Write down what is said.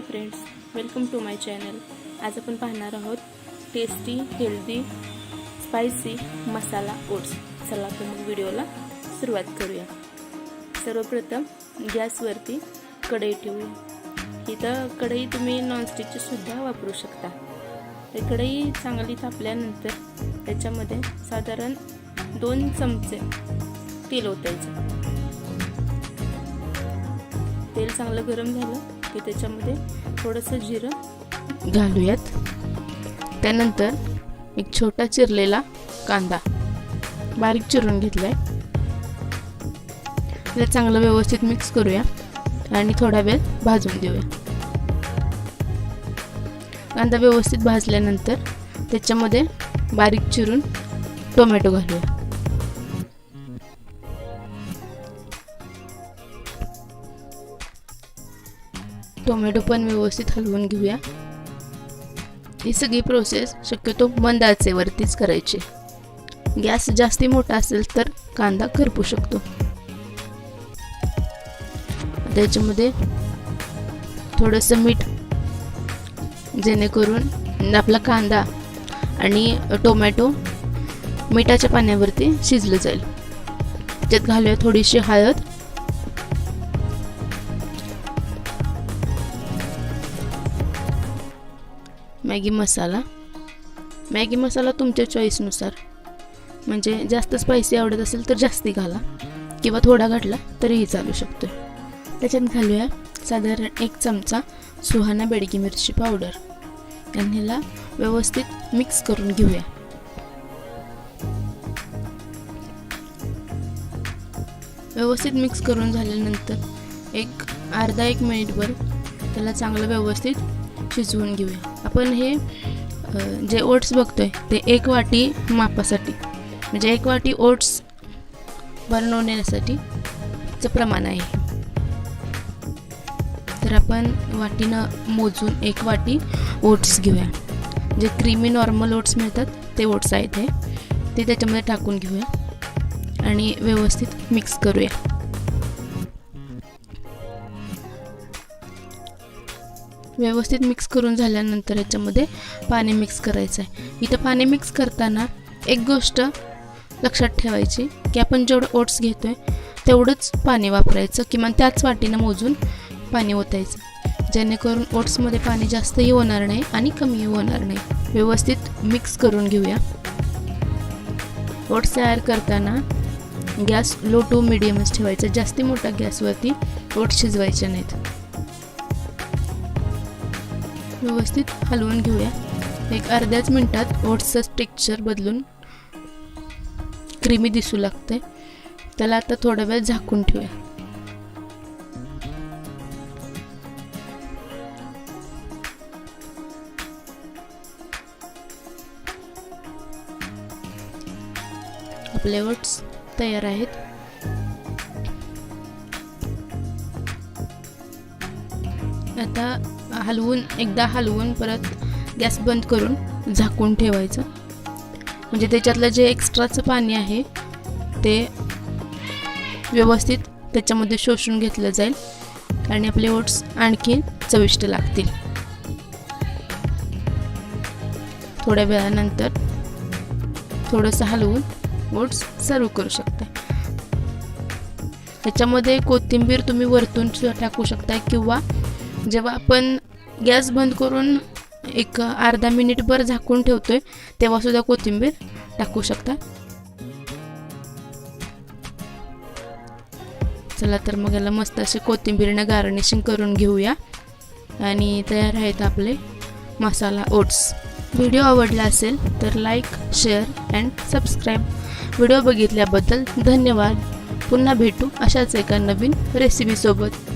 Hi friends welcome to my channel. आज आपण पाहणार आहोत tasty healthy spicy masala oats चला तर मग व्हिडिओला सुरुवात करूया. सर्वप्रथम गॅसवरती कढई ठेवूया. इथं कढई तुम्ही नॉनस्टिकची सुद्धा वापरू शकता. तर कढई चांगली तापल्यानंतर त्याच्यामध्ये साधारण दोन चमचे तेल ओतायचं. तेल चांगलं गरम झालं की त्याच्यामध्ये थोडंसं जिरं घालूयात. त्यानंतर एक छोटा चिरलेला कांदा बारीक चिरून घेतला आहे ते चांगलं व्यवस्थित मिक्स करूया आणि थोडा वेळ भाजून देऊया कांदा व्यवस्थित भाजल्यानंतर त्याच्यामध्ये बारीक चिरून टोमॅटो घालूया. टोमॅटो पण व्यवस्थित हलवून घेऊया. ही सगळी प्रोसेस शक्यतो मंद आचेवरतीच करायची. गॅस जास्ती मोठा असेल तर कांदा करपू शकतो. त्याच्यामध्ये थोडंसं मीठ जेणेकरून आपला कांदा आणि टोमॅटो मिठाच्या पाण्यावरती शिजलं जाईल. त्याच्यात घालूया थोडीशी हळद. मॅगी मसाला. मॅगी मसाला तुमच्या चॉईसनुसार म्हणजे जास्त स्पायसी आवडत असेल तर जास्ती घाला. किंवा थोडा घातला तरीही चालू शकतो त्याच्यात घालूया साधारण एक चमचा सुहाना बेडगी मिरची पावडर आणि ह्याला व्यवस्थित मिक्स करून घेऊया. व्यवस्थित मिक्स करून झाल्यानंतर एक अर्धा एक मिनिटभर त्याला चांगलं व्यवस्थित शिजवून घेऊया. आपण हे जे ओट्स बघतोय ते एक वाटी मापासाठी. म्हणजे एक वाटी ओट्स बनवण्यासाठीचं प्रमाण आहे. तर आपण वाटीनं मोजून एक वाटी ओट्स घेऊया. जे क्रीमी नॉर्मल ओट्स मिळतात ते ओट्स आहेत हे. ते त्याच्यामध्ये टाकून घेऊया. आणि व्यवस्थित मिक्स करूया. व्यवस्थित मिक्स करून झाल्यानंतर याच्यामध्ये पाणी मिक्स करायचं आहे इथं पाणी मिक्स करताना एक गोष्ट लक्षात ठेवायची की आपण जेवढं ओट्स घेतो आहे तेवढंच पाणी वापरायचं किमान त्याच वाटीनं मोजून पाणी ओतायचं. जेणेकरून ओट्समध्ये पाणी जास्तही होणार नाही आणि कमीही होणार नाही. व्यवस्थित मिक्स करून घेऊया. ओट्स तयार करताना गॅस लो टू मिडियमच ठेवायचा. जास्ती मोठ्या गॅसवरती ओट्स शिजवायचे नाहीत. व्यवस्थित हलवून घेऊया. एक अर्ध्याच मिनटात ओट्सचं टेक्स्चर बदलून क्रीमी दिसू लागते त्याला आता थोडा वेळ झाकून ठेवूया. आपले ओट्स तयार आहेत. आता हलवून एकदा हलवून परत गॅस बंद करून झाकून ठेवायचं. म्हणजे त्याच्यातलं जे एक्स्ट्राचं पाणी आहे ते व्यवस्थित त्याच्यामध्ये शोषून घेतलं जाईल आणि आपले ओट्स आणखी चविष्ट लागतील. थोड्या वेळानंतर थोडंसं हलवून ओट्स सर्व करू शकता. त्याच्यामध्ये कोथिंबीर तुम्ही वरतून टाकू शकता किंवा जेव्हा आपण गॅस बंद करून एक अर्धा मिनिटभर झाकून ठेवतो आहे तेव्हासुद्धा कोथिंबीर टाकू शकता. चला तर मग याला मस्त असे कोथिंबीरनं गार्निशिंग करून घेऊया. आणि तयार आहेत आपले मसाला ओट्स. व्हिडिओ आवडला असेल तर like share and subscribe video बघितल्याबद्दल धन्यवाद. पुन्हा भेटू अशाच एका नवीन रेसिपीसोबत